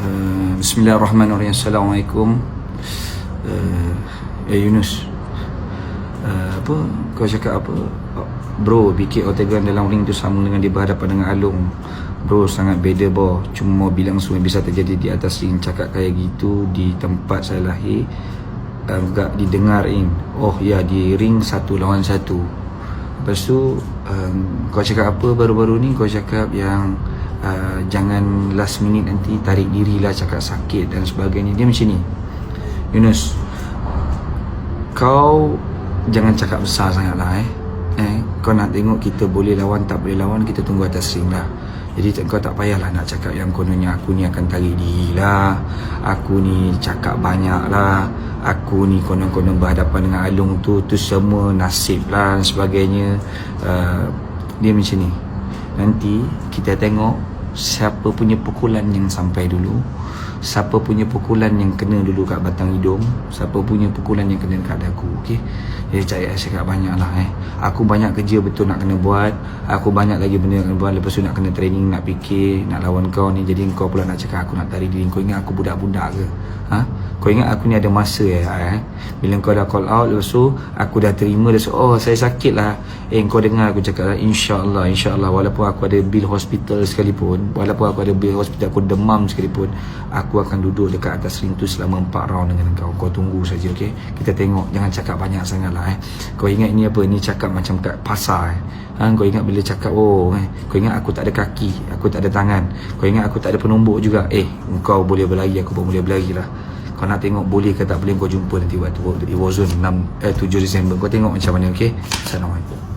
Uh, Bismillahirrahmanirrahim. Assalamualaikum. Uh, ya Yunus. Uh, apa kau cakap apa? Bro, bikin octagon dalam ring tu sama dengan dia berhadapan dengan Alung. Bro, sangat beda boh. Cuma bilang semua bisa terjadi di atas ring cakap kayak gitu di tempat saya lahir agak didengarin. Oh ya di ring satu lawan satu. Lepas tu um, kau cakap apa baru-baru ni? Kau cakap yang uh, jangan last minute nanti tarik diri lah cakap sakit dan sebagainya. Dia macam ni. Yunus, kau jangan cakap besar sangat lah eh. eh. Kau nak tengok kita boleh lawan tak boleh lawan kita tunggu atas ring lah. Jadi kau tak payahlah nak cakap yang kononnya aku ni akan tarik diri lah. Aku ni cakap banyak lah. Aku ni konon-konon berhadapan dengan Alung tu. Tu semua nasib lah dan sebagainya. Uh, dia macam ni. Nanti kita tengok siapa punya pukulan yang sampai dulu. Siapa punya pukulan yang kena dulu kat batang hidung. Siapa punya pukulan yang kena kat dagu. Okay? Jadi cakap cakap banyak lah eh. Aku banyak kerja betul nak kena buat. Aku banyak lagi benda nak kena buat. Lepas tu nak kena training, nak fikir, nak lawan kau ni. Jadi kau pula nak cakap aku nak tarik diri. Kau ingat aku budak-budak ke? Ha? Kau ingat aku ni ada masa eh? eh? Bila kau dah call out lepas tu aku dah terima. Lepas tu, oh saya sakit lah. Eh kau dengar aku cakap lah. InsyaAllah, insyaAllah. Walaupun aku ada bill hospital sekalipun. Walaupun aku ada bill hospital, aku demam sekalipun. Aku akan duduk dekat atas ring tu selama 4 round dengan kau. Kau tunggu saja, okay? Kita tengok. Jangan cakap banyak sangat lah eh. Kau ingat ini apa? Ini cakap macam kat pasar eh. Ha, kau ingat bila cakap oh eh, kau ingat aku tak ada kaki aku tak ada tangan kau ingat aku tak ada penumbuk juga eh kau boleh berlari aku pun boleh berlari lah kau nak tengok boleh ke tak boleh kau jumpa nanti waktu di Warzone 6 eh 7 Disember kau tengok macam mana okey assalamualaikum